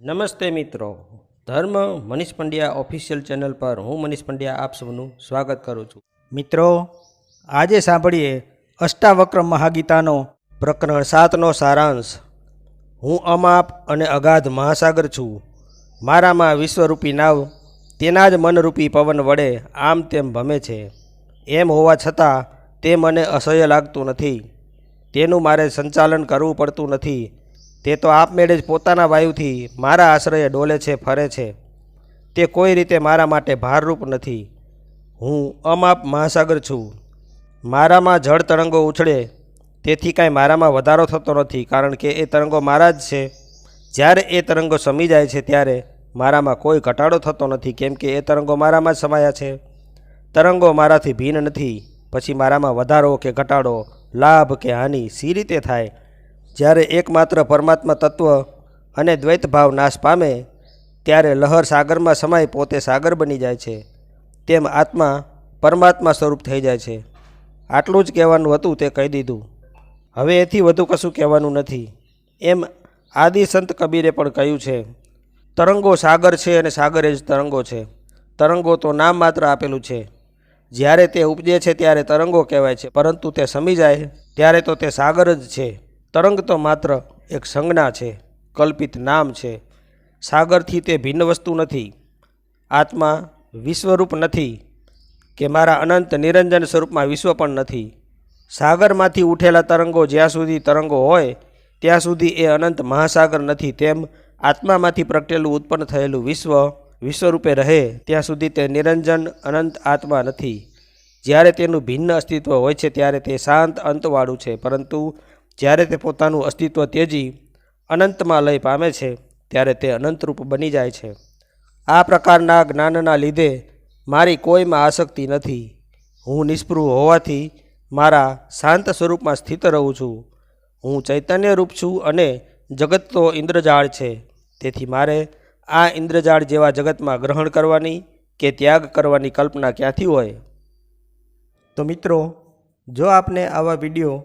નમસ્તે મિત્રો. ધર્મ મનીષ પંડ્યા ઓફિશિયલ ચેનલ પર હું મનીષ પંડ્યા આપ સૌનું સ્વાગત કરું છું. મિત્રો, આજે સાંભળીએ અષ્ટાવક્ર મહાગીતાનો પ્રકરણ સાતનો સારાંશ. હું અમાપ અને અગાધ મહાસાગર છું. મારામાં વિશ્વરૂપી નાવ, તેના જ મનરૂપી પવન વડે આમ તેમ ભમે છે. એમ હોવા છતાં તે મને અસહ્ય લાગતું નથી. તેનું મારે સંચાલન કરવું પડતું નથી. તે તો આપમેળે જ પોતાના વાયુથી મારા આશ્રયે ડોલે છે, ફરે છે. તે કોઈ રીતે મારા માટે ભારરૂપ નથી. હું અમાપ મહાસાગર છું. મારામાં જળ તરંગો ઉછળે. તેથી કાંઈ મારામાં વધારો થતો નથી, કારણ કે એ તરંગો મારા જ છે. જ્યારે એ તરંગો સમી જાય છે, ત્યારે મારામાં કોઈ ઘટાડો થતો નથી, કેમ કે એ તરંગો મારામાં જ સમાયા છે. તરંગો મારાથી ભિન્ન નથી. પછી મારામાં વધારો કે ઘટાડો, લાભ કે હાનિ સી રીતે થાય જ્યારે એકમાત્ર પરમાત્મા તત્વ અને દ્વૈત ભાવ નાશ પામે, ત્યારે લહર સાગરમાં સમાય પોતે સાગર બની જાય છે. તેમ આત્મા પરમાત્મા સ્વરૂપ થઈ જાય છે. આટલું જ કહેવાનું હતું તે કહી દીધું. હવે એથી વધુ કશું કહેવાનું નથી. એમ આદિ સંત કબીરે પણ કહ્યું છે, તરંગો સાગર છે અને સાગર જ તરંગો છે. તરંગો તો નામ માત્ર આપેલું છે. જ્યારે તે ઉપજે છે ત્યારે તરંગો કહેવાય છે, પરંતુ તે સમી જાય, ત્યારે તો તે સાગર જ છે. તરંગ તો માત્ર એક સંજ્ઞા છે, કલ્પિત નામ છે. સાગરથી તે ભિન્ન વસ્તુ નથી. આત્મા વિશ્વરૂપ નથી કે મારા અનંત નિરંજન સ્વરૂપમાં વિશ્વ પણ નથી. સાગરમાંથી ઉઠેલા તરંગો જ્યાં સુધી તરંગો હોય, ત્યાં સુધી એ અનંત મહાસાગર નથી. તેમ આત્મામાંથી પ્રગટેલું ઉત્પન્ન થયેલું વિશ્વ વિશ્વરૂપે રહે, ત્યાં સુધી તે નિરંજન અનંત આત્મા નથી. જ્યારે તેનું ભિન્ન અસ્તિત્વ હોય છે, ત્યારે તે શાંત અંતવાળું છે. પરંતુ જ્યારે તે પોતાનું અસ્તિત્વ ત્યજી અનંતમાં લય પામે છે, ત્યારે તે અનંતરૂપ બની જાય છે. આ પ્રકારના જ્ઞાનના લીધે મારી કોઈમાં આસક્તિ નથી. હું નિષ્પૃહ હોવાથી મારા શાંત સ્વરૂપમાં સ્થિત રહું છું. હું ચૈતન્ય રૂપ છું અને જગત તો ઇન્દ્રજાળ છે. તેથી મારે આ ઇન્દ્રજાળ જેવા જગતમાં ગ્રહણ કરવાની કે ત્યાગ કરવાની કલ્પના ક્યાંથી હોય? તો મિત્રો, જો આપને આવા વીડિયો